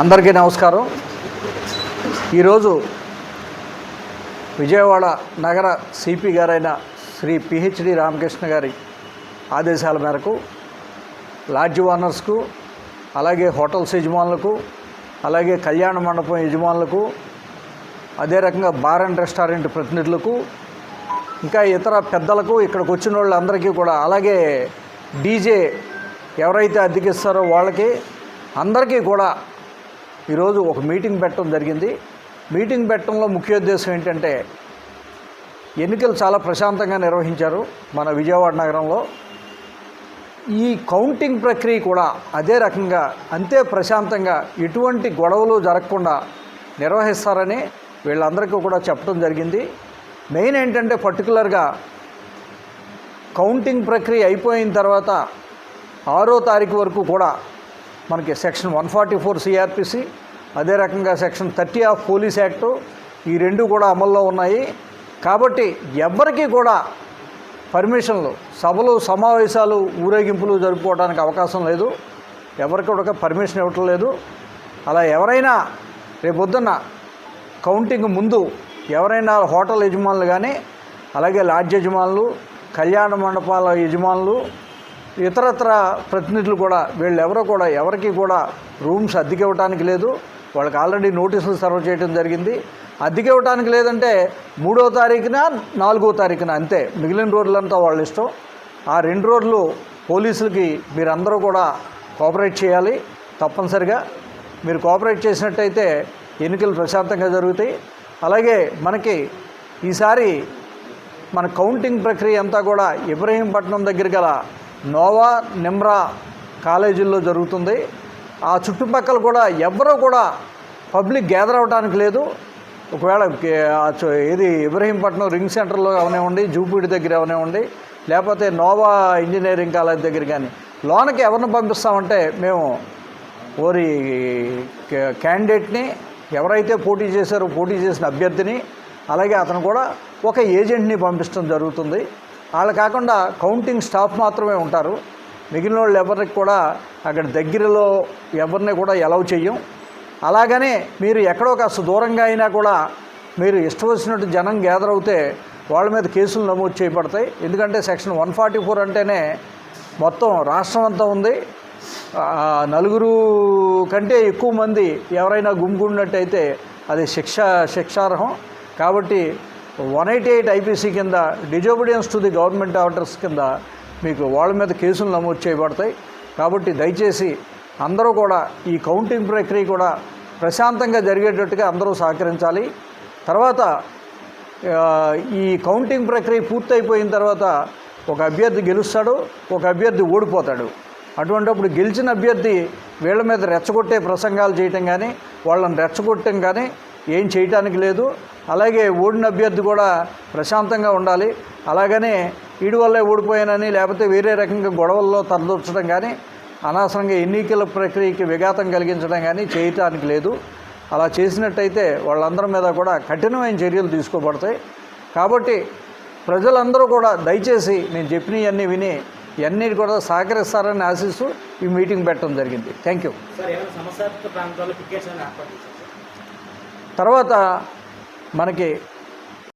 అందరికీ నమస్కారం. ఈరోజు విజయవాడ నగర సిపి గారైన శ్రీ పిహెచ్డి రామకృష్ణ గారి ఆదేశాల మేరకు లాడ్జ్ ఓనర్స్కు అలాగే హోటల్స్ యజమానులకు అలాగే కళ్యాణ మండపం యజమానులకు అదే రకంగా బార్ అండ్ రెస్టారెంట్ ప్రతినిధులకు ఇంకా ఇతర పెద్దలకు ఇక్కడికి వచ్చిన వాళ్ళందరికీ కూడా అలాగే డీజే ఎవరైతే అద్దెకిస్తారో వాళ్ళకి అందరికీ కూడా ఈరోజు ఒక మీటింగ్ పెట్టడం జరిగింది. మీటింగ్ పెట్టడంలో ముఖ్య ఉద్దేశం ఏంటంటే ఎన్నికలు చాలా ప్రశాంతంగా నిర్వహించారు మన విజయవాడ నగరంలో. ఈ కౌంటింగ్ ప్రక్రియ కూడా అదే రకంగా అంతే ప్రశాంతంగా ఎటువంటి గొడవలు జరగకుండా నిర్వహిస్తారని వీళ్ళందరికీ కూడా చెప్పడం జరిగింది. మెయిన్ ఏంటంటే పర్టికులర్గా కౌంటింగ్ ప్రక్రియ అయిపోయిన తర్వాత ఆరో తారీఖు వరకు కూడా మనకి section one forty four CrPC అదే రకంగా section thirty of police act ఈ రెండు కూడా అమల్లో ఉన్నాయి. కాబట్టి ఎవ్వరికీ కూడా పర్మిషన్లు సభలు సమావేశాలు ఊరేగింపులు జరుపుకోవడానికి అవకాశం లేదు. ఎవరికి కూడా పర్మిషన్ ఇవ్వటం లేదు. అలా ఎవరైనా రేపొద్దున్న కౌంటింగ్ ముందు ఎవరైనా హోటల్ యజమానులు కానీ అలాగే లాడ్జ్ యజమానులు కళ్యాణ మండపాల యజమానులు ఇతరత్ర ప్రతినిధులు కూడా వీళ్ళెవరో కూడా ఎవరికి కూడా రూమ్స్ అద్దెకి ఇవ్వడానికి లేదు. వాళ్ళకి ఆల్రెడీ నోటీసులు సర్వ్ చేయడం జరిగింది. అద్దెకి ఇవ్వడానికి లేదంటే మూడో తారీఖున నాలుగో తారీఖున అంతే. మిగిలిన రోజులంతా వాళ్ళ ఇష్టం. ఆ రెండు రోజులు పోలీసులకి మీరందరూ కూడా కోఆపరేట్ చేయాలి తప్పనిసరిగా. మీరు కోఆపరేట్ చేసినట్టయితే ఎన్నికలు ప్రశాంతంగా జరుగుతాయి. అలాగే మనకి ఈసారి మన కౌంటింగ్ ప్రక్రియ అంతా కూడా ఇబ్రహీంపట్నం దగ్గర గల నోవా నిమ్రా కాలేజీల్లో జరుగుతుంది. ఆ చుట్టుపక్కల కూడా ఎవరూ కూడా పబ్లిక్ గ్యాదర్ అవడానికి లేదు. ఒకవేళ ఇది ఏది ఇబ్రహీంపట్నం రింగ్ సెంటర్లో అవనివ్వండి జూపూడి దగ్గర అవనివ్వండి లేకపోతే నోవా ఇంజనీరింగ్ కాలేజ్ దగ్గర కానీ లోనకి ఎవరిని పంపిస్తామంటే మేము ఓరి క్యాండిడేట్ని ఎవరైతే పోటీ చేశారో పోటీ చేసిన అభ్యర్థిని అలాగే అతను కూడా ఒక ఏజెంట్ని పంపించడం జరుగుతుంది. వాళ్ళు కాకుండా కౌంటింగ్ స్టాఫ్ మాత్రమే ఉంటారు. మిగిలిన వాళ్ళు ఎవరికి కూడా అక్కడ దగ్గరలో ఎవరిని కూడా ఎలవ్ చెయ్యం. అలాగనే మీరు ఎక్కడో కాస్త దూరంగా అయినా కూడా మీరు ఇష్టం వచ్చినట్టు జనం గ్యాదర్ అవుతే వాళ్ళ మీద కేసులు నమోదు చేయబడతాయి. ఎందుకంటే సెక్షన్ వన్ ఫార్టీ ఫోర్ అంటేనే మొత్తం రాష్ట్రం అంతా ఉంది. నలుగురు కంటే ఎక్కువ మంది ఎవరైనా గుమ్ముకున్నట్టయితే అది శిక్ష శిక్షార్హం. కాబట్టి వన్ ఎయిటీ ఎయిట్ ఐపీసీ కింద disobedience to the government orders కింద మీకు వాళ్ళ మీద కేసులు నమోదు చేయబడతాయి. కాబట్టి దయచేసి అందరూ కూడా ఈ కౌంటింగ్ ప్రక్రియ కూడా ప్రశాంతంగా జరిగేటట్టుగా అందరూ సహకరించాలి. తర్వాత ఈ కౌంటింగ్ ప్రక్రియ పూర్తయిపోయిన తర్వాత ఒక అభ్యర్థి గెలుస్తాడు ఒక అభ్యర్థి ఓడిపోతాడు. అటువంటిప్పుడు గెలిచిన అభ్యర్థి వీళ్ళ మీద రెచ్చగొట్టే ప్రసంగాలు చేయటం కానీ వాళ్ళని రెచ్చగొట్టడం కానీ ఏం చేయటానికి లేదు. అలాగే ఓడిన అభ్యర్థి కూడా ప్రశాంతంగా ఉండాలి. అలాగనే వీడి వల్లే ఓడిపోయానని లేకపోతే వేరే రకంగా గొడవల్లో తరదొచ్చడం కానీ అనవసరంగా ఎన్నికల ప్రక్రియకి విఘాతం కలిగించడం కానీ చేయటానికి లేదు. అలా చేసినట్టయితే వాళ్ళందరి మీద కూడా కఠినమైన చర్యలు తీసుకోబడతాయి. కాబట్టి ప్రజలందరూ కూడా దయచేసి నేను చెప్పినవన్నీ విని ఇవన్నీ కూడా సహకరిస్తారని ఆశిస్తూ ఈ మీటింగ్ పెట్టడం జరిగింది. Thank you. తర్వాత మనకి